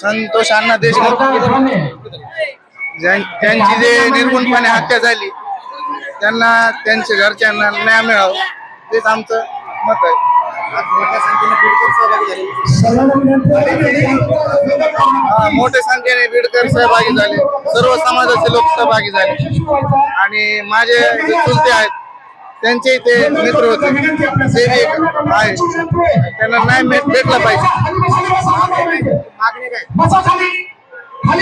संतोष अण्णा देशमुख त्यांची जे निर्गुणपणे हत्या झाली त्यांना त्यांच्या घरच्यांना न्याय मिळावं. तेच आमचं मत आहे. मोठ्या संख्येने बीडकर सहभागी झाले. सर्व समाजाचे लोक सहभागी झाले. आणि माझे जे चुलते आहेत त्यांचे ते मित्र होते. ते आहे त्यांना न्याय भेट- भेटला पाहिजे.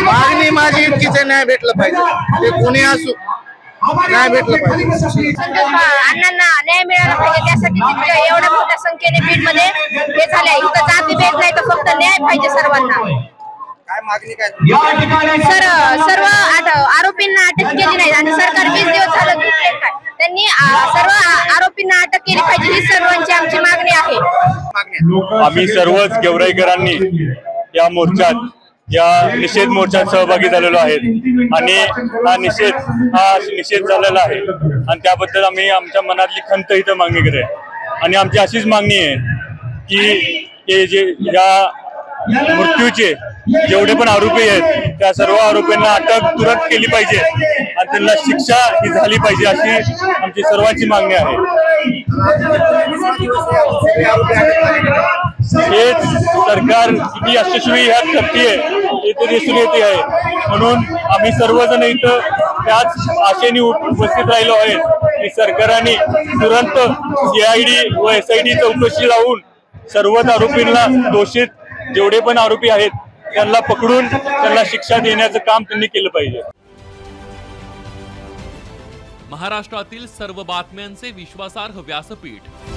मागणी माझी इतकीच न्याय भेटलं पाहिजे. ते कोणी असू न्याय भेटलं पाहिजे. अण्णांना न्याय मिळाला पाहिजे. त्यासाठी एवढ्या मोठ्या संख्येने बीडमध्ये हे झालंय इथं जाती भेद नाही तर फक्त न्याय पाहिजे सर्वांना. काय मागणी काय? सर सर्व आरोपींना अटक केली नाही आणि सरकार वीस दिवस झालं त्यांनी सर्व आरोपींना अटक केली पाहिजे. ही सर्वांची आमची मागणी आहे. आम्ही सर्वच गेवराईकरांनी या मोर्चात या निषेध मोर्चात सहभागी झालेलो आहेत. आणि हा निषेध हा निषेध झालेला आहे. आणि त्याबद्दल आम्ही आमच्या मनातली खंत इथं मागणी करत आहे आणि आमची अशीच मागणी आहे की हे जे या मृत्यूचे जेवढे पण आरोपी आहेत त्या सर्व आरोपींना अटक तुरंत केली पाहिजे. आणि त्यांना शिक्षा ही झाली पाहिजे अशी आमची सर्वांची मागणी आहे. हेच सरकार किती यशस्वी ह्यात करतीये इथे दिसून येते आहे. म्हणून आम्ही सर्वजण इथं त्याच आशेने उपस्थित राहिलो आहे की सरकारने तुरंत सीआयडी व एस आय डी चौकशी लावून सर्वच आरोपींना दोषित जेवढे पण आरोपी आहेत त्यांना पकडून त्यांना शिक्षा देण्याचं काम त्यांनी केलं पाहिजे. महाराष्ट्रातील सर्व बातम्यांचे विश्वासार्ह व्यासपीठ